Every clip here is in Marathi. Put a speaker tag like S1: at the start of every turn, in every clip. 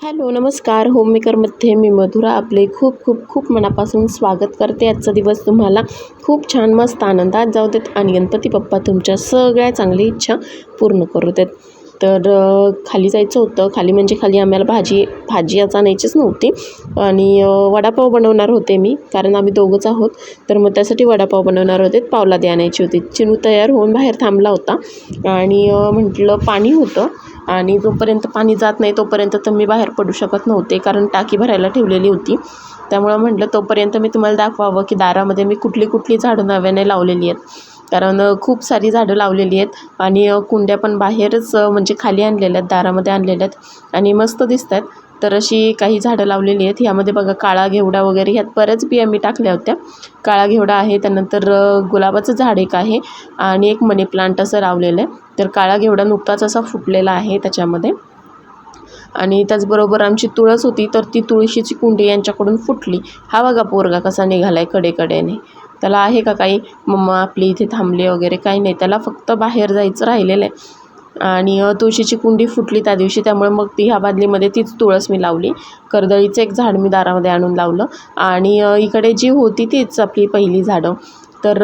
S1: हॅलो नमस्कार. होममेकरमध्ये मी मधुरा. आपले खूप खूप खूप मनापासून स्वागत करते. आजचा दिवस तुम्हाला खूप छान मस्त आनंदात जाऊ देत आणि गणपती बाप्पा तुमच्या सगळ्या चांगली इच्छा पूर्ण करू देत. तर खाली जायचं होतं. खाली म्हणजे खाली आम्हाला भाजी भाजी आज आणायचीच नव्हती. आणि वडापाव बनवणार होते मी कारण आम्ही दोघंच आहोत. तर मग त्यासाठी वडापाव बनवणार होते. पावलादी आणायची होती. चिनू तयार होऊन बाहेर थांबला होता. आणि म्हटलं पाणी होतं. आणि जोपर्यंत पाणी जात नाही तोपर्यंत तर मी बाहेर पडू शकत नव्हते कारण टाकी भरायला ठेवलेली होती. त्यामुळं म्हटलं तोपर्यंत मी तुम्हाला दाखवावं की दारामध्ये मी कुठली कुठली झाडं नव्याने लावलेली आहेत. कारण खूप सारी झाडं लावलेली आहेत आणि कुंड्या पण बाहेरच म्हणजे खाली आणलेल्या आहेत दारामध्ये आणलेल्या आहेत आणि मस्त दिसत आहेत. तर अशी काही झाडं लावलेली आहेत. ह्यामध्ये बघा काळा घेवडा वगैरे ह्यात बऱ्याच बिया मी टाकल्या होत्या. काळा घेवडा आहे त्यानंतर गुलाबाचं झाड एक आहे आणि एक मनी प्लांट असं लावलेलं आहे. तर काळा घेवडा नुकताच असा फुटलेला आहे त्याच्यामध्ये. आणि त्याचबरोबर आमची तुळस होती तर ती तुळशीची कुंडी यांच्याकडून फुटली. हा बघा पोरगा कसा निघाला आहे कडेकडेने त्याला आहे का काही? मम्मा आपली इथे थांबली वगैरे काही नाही. त्याला फक्त बाहेर जायचं राहिलेलं आहे. आणि तुळशीची कुंडी फुटली त्या दिवशी. त्यामुळे मग ती ह्या बादलीमध्ये तीच तुळस मी लावली. कर्दळीचं एक झाड मी दारामध्ये आणून लावलं. आणि इकडे जी होती तीच आपली पहिली झाडं. तर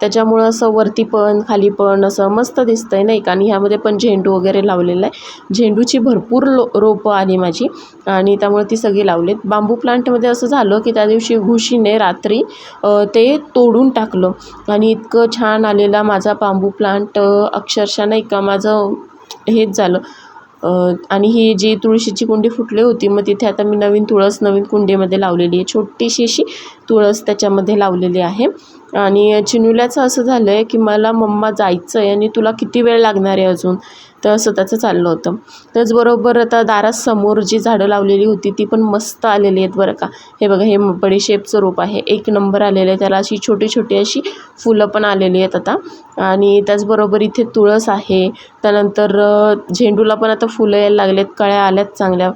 S1: त्याच्यामुळं असं वरती पण खाली पण असं मस्त दिसतंय नाही का? आणि ह्यामध्ये पण झेंडू वगैरे लावलेला आहे. झेंडूची भरपूर लो रोपं आली माझी. आणि त्यामुळे ती सगळी लावलीत. बांबू प्लांटमध्ये असं झालं की त्या दिवशी घुशीने रात्री ते तोडून टाकलं. आणि इतकं छान आलेला माझा बांबू प्लांट अक्षरशः नाही का माझं हेच झालं. आणि ही जी तुळशीची कुंडी फुटली होती मग तिथे आता मी नवीन तुळस नवीन कुंडीमध्ये लावलेली आहे. छोटीशी अशी तुळस त्याच्यामध्ये लावलेली आहे. आणि चिनुल्याचं असं झालं आहे की मला मम्मा जायचं आहे आणि तुला किती वेळ लागणार आहे अजून? तर असं त्याचं चाललं होतं. त्याचबरोबर आता दारासमोर जी झाडं लावलेली होती ती पण मस्त आलेली आहेत बरं का. हे बघा हे बडीशेपचं रोप आहे. एक नंबर आलेलं आहे. त्याला अशी छोटी छोटी अशी फुलं पण आलेली आहेत आता. आणि त्याचबरोबर इथे तुळस आहे. त्यानंतर झेंडूला पण आता फुलं यायला लागलेत. कळ्या आल्यात चांगल्या.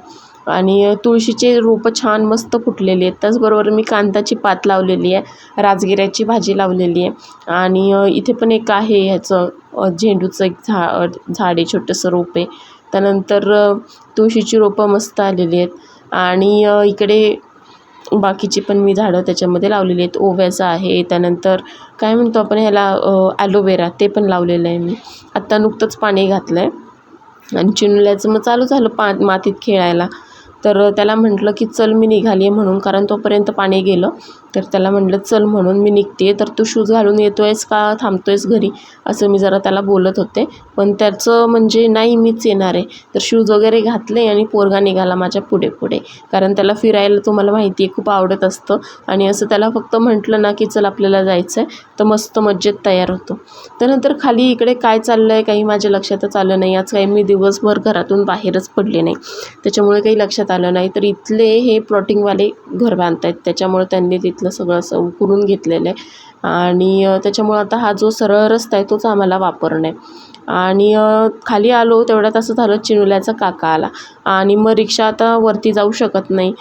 S1: आणि तुळशीचे रोपं छान मस्त फुटलेली आहेत. त्याचबरोबर मी कांदाची पात लावलेली आहे. राजगिऱ्याची भाजी लावलेली आहे. आणि इथे पण एक आहे ह्याचं झेंडूचं एक झा झाड आहे छोटंसं रोप आहे. त्यानंतर तुळशीची रोपं मस्त आलेली आहेत. आणि इकडे बाकीची पण मी झाडं त्याच्यामध्ये लावलेली आहेत. ओव्याचं आहे. त्यानंतर काय म्हणतो आपण ह्याला ॲलोवेरा ते पण लावलेलं आहे मी. आत्ता नुकतंच पाणी घातलं आहे आणि चिनुल्याचं मग चालू झालं पा मातीत खेळायला. तर त्याला म्हटलं की चल मी निघाली आहे म्हणून कारण तोपर्यंत पाणी गेलं. तर त्याला म्हटलं चल म्हणून मी निघते आहे तर तू शूज घालून येतो आहेस का? थांबतो आहेस घरी? असं मी जरा त्याला बोलत होते. पण त्याचं म्हणजे नाही मीच येणार आहे. तर शूज वगैरे घातले आणि पोरगा निघाला माझ्या पुढे पुढे. कारण त्याला फिरायला तुम्हाला माहिती आहे खूप आवडत असतं. आणि असं त्याला फक्त म्हटलं ना की चल आपल्याला जायचं आहे तर मस्त मज्जेत तयार होतो. त्यानंतर खाली इकडे काय चाललं आहे काही माझ्या लक्षातच आलं नाही. आज काही मी दिवसभर घरातून बाहेरच पडले नाही. त्याच्यामुळे काही लक्षात आलं नाही. तर इथले हे प्लॉटिंगवाले घर बांधत आहेत त्याच्यामुळे त्यांनी तिथलं सगळं असं उकरून घेतलेलं आहे. आणि त्याच्यामुळं आता हा जो सरळ रस्ता आहे तोच आम्हाला वापरणं आहे. आणि खाली आलो तेवढ्यात असं झालं चिनुल्याचा काका आला. आणि मग रिक्षा आता वरती जाऊ शकत नाही.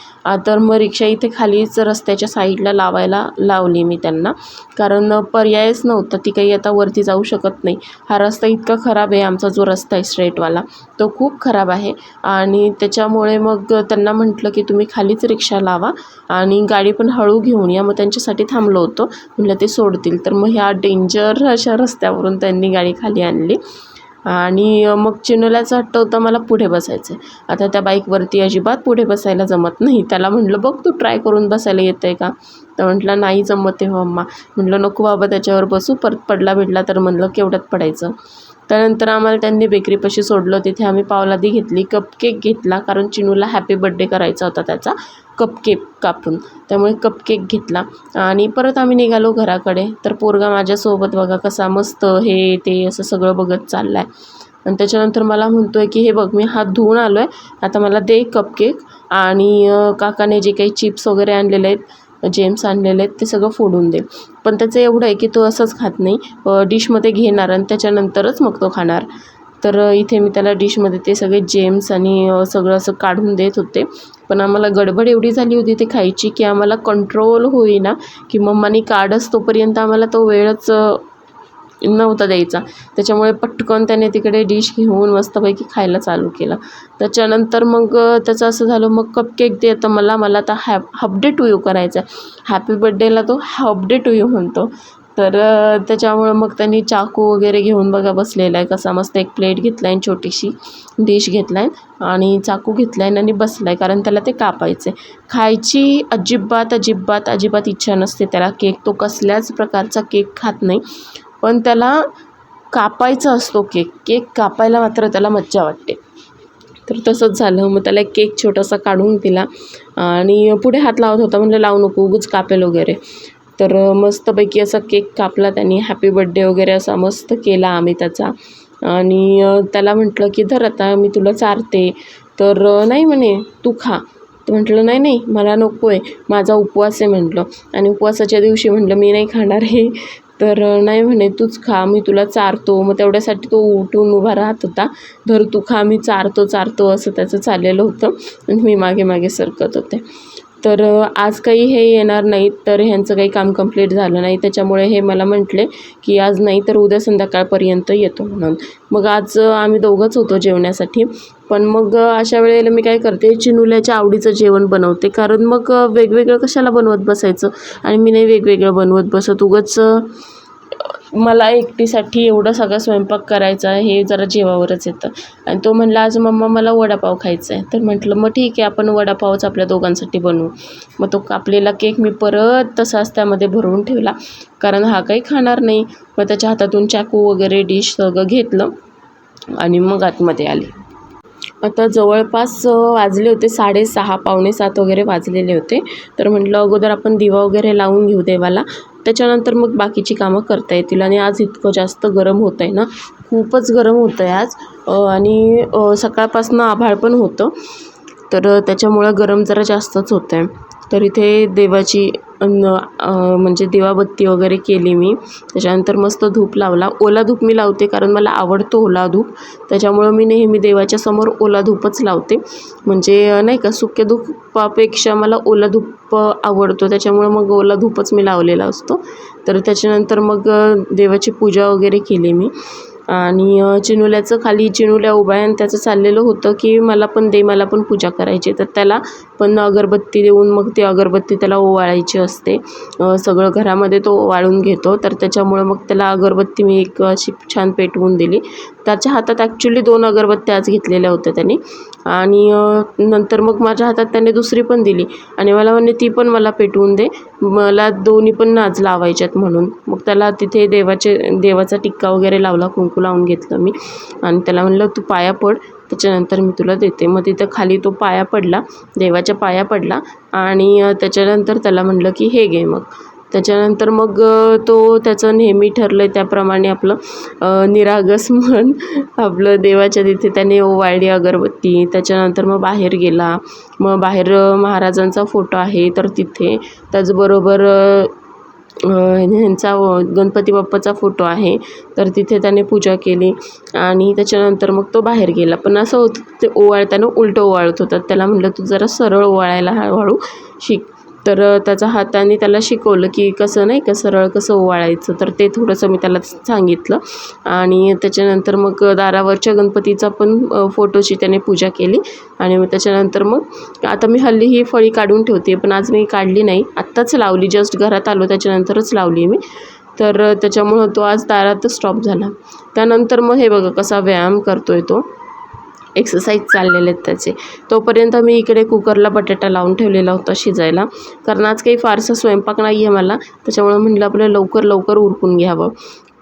S1: तर मग रिक्षा इथे खालीच रस्त्याच्या साईडला लावायला लावली मी त्यांना. कारण पर्यायच नव्हता. ती काही आता वरती जाऊ शकत नाही. हा रस्ता इतका खराब आहे आमचा जो रस्ता आहे स्ट्रेटवाला तो खूप खराब आहे. आणि त्याच्यामुळे मग त्यांना म्हटलं की तुम्ही खालीच रिक्षा लावा आणि गाडी पण हळू घेऊन या. मग त्यांच्यासाठी थांबलो होतो. म्हटलं ते सोडतील. तर मग ह्या डेंजर अशा रस्त्यावरून त्यांनी गाडी खाली आणली. आणि मग चिनोल्याचं हट्ट होतं मला पुढे बसायचं आहे आता त्या बाईकवरती अजिबात पुढे बसायला जमत नाही. त्याला म्हटलं बघ तू ट्राय करून बसायला येतं आहे का? तर म्हटलं नाही जमत आहे हो, मम्मा म्हटलं नको बाबा त्याच्यावर बसू. परत पडला भेटला तर म्हणलं केवढ्यात पडायचं? त्यानंतर आम्हाला त्यांनी बेकरीपाशी सोडलं. तिथे आम्ही पावलादी घेतली कपकेक घेतला कारण चिनूला हॅपी बड्डे करायचा होता त्याचा कपकेक कापून. त्यामुळे कपकेक घेतला. आणि परत आम्ही निघालो घराकडे. तर पोरगा माझ्यासोबत बघा कसा मस्त हे ते असं सगळं बघत चाललं आहे आणि त्याच्यानंतर मला म्हणतो आहे की हे बघ मी हात धुवून आलो आहे आता मला दे कपकेक आणि काकाने जे काही चिप्स वगैरे आणलेले आहेत जेम्स आणलेले आहेत ते सगळं फोडून दे. पण त्याचं एवढं आहे की तो असंच खात नाही. डिशमध्ये घेणार आणि त्याच्यानंतरच मग तो खाणार. तर इथे मी त्याला डिशमध्ये ते सगळे जेम्स आणि सगळं असं काढून देत होते. पण आम्हाला गडबड एवढी झाली होती ते खायची की आम्हाला कंट्रोल होईना की मम्मानी काढच तोपर्यंत आम्हाला तो वेळच नव्हता द्यायचा. त्याच्यामुळे पटकन त्याने तिकडे डिश घेऊन मस्तपैकी खायला चालू केला. त्याच्यानंतर मग त्याचं असं झालं मग कपकेक दे तर मला मला आता हॅप हबडे टू यू करायचा आहे हॅपी बड्डेला तो हबडे टू यू म्हणतो. तर त्याच्यामुळं मग त्यांनी चाकू वगैरे घेऊन बघा बसलेला आहे. कसा मस्त एक प्लेट घेतला आहे छोटीशी डिश घेतला आहे आणि चाकू घेतला आहे आणि बसला आहे कारण त्याला ते कापायचं आहे खायची अजिबात अजिबात अजिबात इच्छा नसते त्याला. केक तो कसल्याच प्रकारचा केक खात नाही. पण त्याला कापायचा असतो केक. केक कापायला मात्र त्याला मज्जा वाटते. तर तसंच झालं. मग त्याला एक केक छोटासा काढून दिला. आणि पुढे हात लावत होता. म्हणलं लावू नको उगूच कापेल वगैरे. तर मस्तपैकी असा केक कापला त्यांनी. हॅपी बड्डे वगैरे असा मस्त केला आम्ही त्याचा. आणि त्याला म्हटलं की धर आता मी तुला चारते. तर नाही म्हणे तू खा. तर म्हटलं नाही नाही मला नको आहे माझा उपवास आहे म्हटलं. आणि उपवासाच्या दिवशी म्हटलं मी नाही खाणार हे तर नाही म्हणे तूच खा मी तुला चारतो. मग तेवढ्यासाठी तो उठून उभा राहत होता. धर तू खा मी चारतो चारतो असं त्याचं चाललेलं होतं. आणि मी मागे मागे सरकत होते. तर आज काही हे येणार नाहीत तर ह्यांचं काही काम कंप्लीट झालं नाही. त्याच्यामुळे हे मला म्हटले की आज नाही तर उद्या संध्याकाळपर्यंत येतो म्हणून. मग आज आम्ही दोघंच होतो जेवण्यासाठी. पण मग अशा वेळेला मी काय करते चिनुल्याच्या आवडीचं जेवण बनवते. कारण मग वेगवेगळं कशाला बनवत बसायचं? आणि मी नाही वेगवेगळं बनवत बसत. उगाच मला एकटीसाठी एवढं सगळं स्वयंपाक करायचा हे जरा जेवावरच येतं. आणि तो म्हणला आज मम्मा मला वडापाव खायचा आहे. तर म्हटलं मग ठीक आहे आपण वडापावच आपल्या दोघांसाठी बनवू. मग तो कापलेला केक मी परत तसाच त्यामध्ये भरवून ठेवला. कारण हा काही खाणार नाही. मग त्याच्या हातातून चाकू वगैरे डिश सगळं घेतलं आणि मग आतमध्ये आले. आता जवळपास वाजले होते साडेसहा पावणे सात वगैरे वाजलेले होते. तर म्हटलं अगोदर आपण दिवा वगैरे लावून घेऊ देवाला. त्याच्यानंतर मग बाकीची कामं करता येतील. आणि आज इतकं जास्त गरम होतं आहे ना. खूपच गरम होतं आहे आज आणि सकाळपासून आभाळ पण होतं. तर त्याच्यामुळं गरम जरा जास्तच होतं आहे तर इथे देवाची म्हणजे दिवाबत्ती वगैरे केली मी. त्याच्यानंतर मस्त धूप लावला. ओला धूप मी लावते कारण मला आवडतो ओला धूप. त्याच्यामुळं मी नेहमी देवाच्या समोर ओला धूपच लावते. म्हणजे नाही का सुक्या धूपापेक्षा मला ओला धूप आवडतो. त्याच्यामुळं मग ओला धूपच मी लावलेला असतो. तर त्याच्यानंतर मग देवाची पूजा वगैरे केली मी. आणि चिनुल्याचं खाली चिनुल्या उभा आहे आणि त्याचं चाललेलं होतं की मला पण दे मला पण पूजा करायची. तर त्याला पण अगरबत्ती देऊन मग ती अगरबत्ती त्याला ओवाळायची असते. सगळं घरामध्ये तो ओवाळून घेतो. तर त्याच्यामुळं मग त्याला अगरबत्ती मी एक अशी छान पेटवून दिली. त्याच्या हातात ॲक्च्युली दोन अगरबत्त्या आज घेतलेल्या होत्या त्यांनी. आणि नंतर मग माझ्या हातात त्याने दुसरी पण दिली. आणि मला म्हणे ती पण मला पेटवून दे. मला दोन्ही पण आज लावायच्यात म्हणून. मग त्याला तिथे देवाचे देवाचा टिक्का वगैरे लावला कुंकू लावून घेतलं मी. आणि त्याला म्हणलं तू पाया पड. त्याच्यानंतर मी तुला देते. मग तिथं खाली तो पाया पडला देवाच्या पाया पडला. आणि त्याच्यानंतर त्याला म्हणलं की हे घे मग. त्याच्यानंतर मग तो त्याचं नेहमी ठरलं आहे त्याप्रमाणे आपलं निरागस म्हण आपलं देवाच्या तिथे त्याने ओवाळली अगरबत्ती. त्याच्यानंतर मग बाहेर गेला. मग बाहेर महाराजांचा फोटो आहे. तर तिथे त्याचबरोबर ह्यांचा गणपती बाप्पाचा फोटो आहे. तर तिथे त्याने पूजा केली. आणि त्याच्यानंतर मग तो बाहेर गेला. पण असं होतं ते ओवाळताना उलटं ओवाळत होतात. त्याला म्हटलं तू जरा सरळ ओवाळायला हळूहळू शिक. तर त्याचा हाताने त्याला शिकवलं की कसं नाही का सरळ कसं ओवाळायचं तर ते थोडंसं मी त्याला सांगितलं. आणि त्याच्यानंतर मग दारावरच्या गणपतीचा पण फोटोची त्याने पूजा केली. आणि मग त्याच्यानंतर मग आता मी हल्ली ही फळी काढून ठेवते पण आज मी काढली नाही. आत्ताच लावली जस्ट घरात आलो त्याच्यानंतरच लावली मी. तर त्याच्यामुळं तो आज दारातच स्टॉप झाला. त्यानंतर मग हे बघा कसा व्यायाम करतो आहे तो. एक्सरसाइज चाललेले आहेत त्याचे. तोपर्यंत मी इकडे कुकरला बटाटा लावून ठेवलेला होता शिजायला. कारण आज काही फारसा स्वयंपाक नाही आहे मला. त्याच्यामुळं म्हटलं आपलं लवकर लवकर उरकून घ्यावं.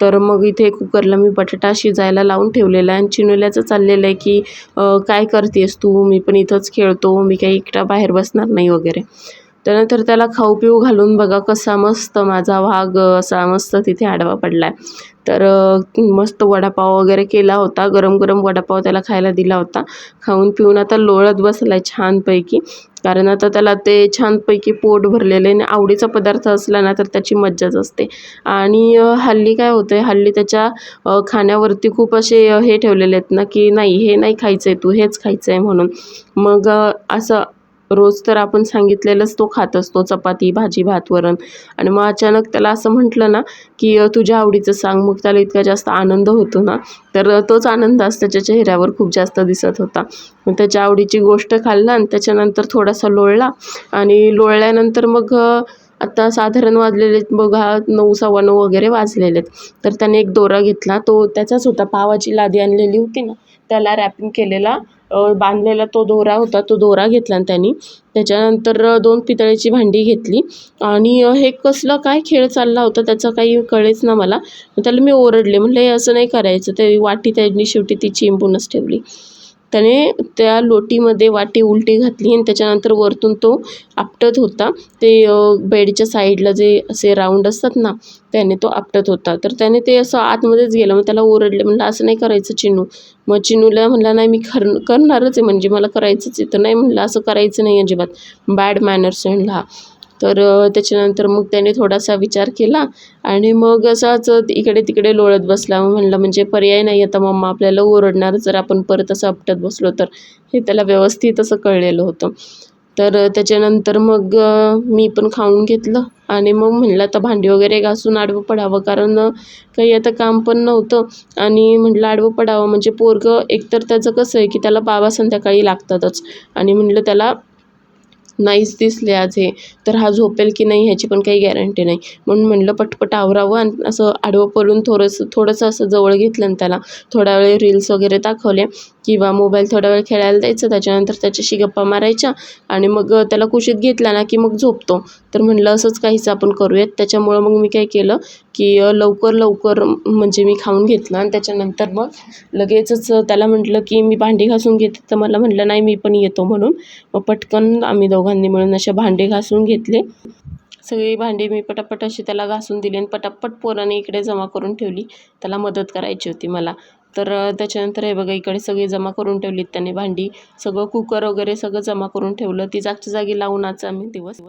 S1: तर मग इथे कुकरला मी बटाटा शिजायला लावून ठेवलेला आहे. आणि चिनुल्याचं चाललेलं आहे की काय करतेस तू? मी पण इथंच खेळतो. मी काही एकटा बाहेर बसणार नाही वगैरे. त्यानंतर त्याला खाऊ पिऊ घालून बघा कसा मस्त माझा वाघ असा मस्त तिथे आडवा पडला आहे तर मस्त वडापाव वगैरे केला होता. गरम गरम वडापाव त्याला खायला दिला होता. खाऊन पिऊन आता लोळत बसला आहे छानपैकी. कारण आता त्याला ते छानपैकी पोट भरलेले आहे आणि आवडीचा पदार्थ असला ना तर त्याची मज्जाच असते. आणि हल्ली काय होतं आहे हल्ली त्याच्या खाण्यावरती खूप असे हे ठेवलेले आहेत ना की नाही हे नाही खायचं आहे तू हेच खायचं आहे म्हणून. मग असं रोज तर आपण सांगितलेलंच तो खात असतो चपाती भाजी भात वरण आणि मग अचानक त्याला असं म्हटलं ना की तुझ्या आवडीचं सांग. मग त्याला इतका जास्त आनंद होतो ना तर तोच आनंद आज त्याच्या चेहऱ्यावर खूप जास्त दिसत होता. मग त्याच्या आवडीची गोष्ट खाल्ला आणि त्याच्यानंतर थोडासा लोळला. आणि लोळल्यानंतर मग आता साधारण वाजलेले बघा नऊ सव्वा नऊ वगैरे वाजलेले आहेत तर त्याने एक दोरा घेतला. तो त्याचाच होता. पावाची लादी आणलेली होती ना त्याला रॅपिंग केलेला. बांधलेला तो दोरा होता तो दोरा घेतला आणि त्यांनी. त्याच्यानंतर दोन पितळेची भांडी घेतली. आणि हे कसलं काय खेळ चालला होता त्याचं काही कळेच ना मला. त्याला मी ओरडले. म्हटलं हे असं नाही करायचं. ते वाटी त्यांनी शेवटी ती चिंबूनच ठेवली. त्याने त्या लोटीमध्ये वाटी उलटी घातली आणि त्याच्यानंतर वरतून तो आपटत होता. ते बेडच्या साईडला जे असे राऊंड असतात ना त्याने तो आपटत होता. तर त्याने ते असं आतमध्येच गेलं. मग त्याला ओरडले म्हणलं असं नाही करायचं चिनू. मग चिनूला म्हणला नाही मी खर करणारच आहे. म्हणजे मला करायचंच आहे. तर नाही म्हणलं असं करायचं नाही अजिबात. बॅड मॅनर्स म्हणला हा. तर त्याच्यानंतर मग त्याने थोडासा विचार केला आणि मग असाच इकडे तिकडे लोळत बसला. म्हणलं म्हणजे पर्याय नाही आता मम्मा आपल्याला ओरडणार जर आपण परत असं आपटत बसलो तर. हे त्याला व्यवस्थित असं कळलेलं होतं. तर त्याच्यानंतर मग मी पण खाऊन घेतलं आणि मग म्हणलं आता भांडी वगैरे घासून आडवं पडावं कारण काही आता काम पण नव्हतं. आणि म्हटलं आडवं पडावं म्हणजे पोरगं एकतर त्याचं कसं आहे की त्याला बाबा संध्याकाळी लागतातच. आणि म्हटलं त्याला नाहीच दिसले आज हे. तर हा झोपेल की नाही ह्याची पण काही गॅरंटी नाही. म्हणून म्हणलं पटपट आवरावं आणि असं आडवं पडून थोडंसं थोडंसं असं जवळ घेतलं आणि त्याला. थोडा वेळ रील्स वगैरे दाखवल्या. किंवा मोबाईल थोडा वेळ खेळायला द्यायचं त्याच्यानंतर त्याच्याशी गप्पा मारायच्या आणि मग त्याला कुशीत घेतला ना की मग झोपतो. तर म्हणलं असंच काहीच आपण करूयात. त्याच्यामुळं मग मी काय केलं की लवकर लवकर म्हणजे मी खाऊन घेतलं आणि त्याच्यानंतर मग लगेचच त्याला म्हटलं की मी भांडी घासून घेते. तर मला म्हटलं नाही मी पण येतो म्हणून. मग पटकन आम्ही दोघांनी मिळून असे भांडे घासून घेतले. सगळी भांडी मी पटापट अशी त्याला घासून दिली आणि पटापट पोराने इकडे जमा करून ठेवली. त्याला मदत करायची होती मला. तर त्याच्यानंतर हे बघा इकडे सगळी जमा करून ठेवलीत त्याने भांडी. सगळं कुकर वगैरे सगळं जमा करून ठेवलं. ती जागच्या जागी लावून आज आम्ही दिवस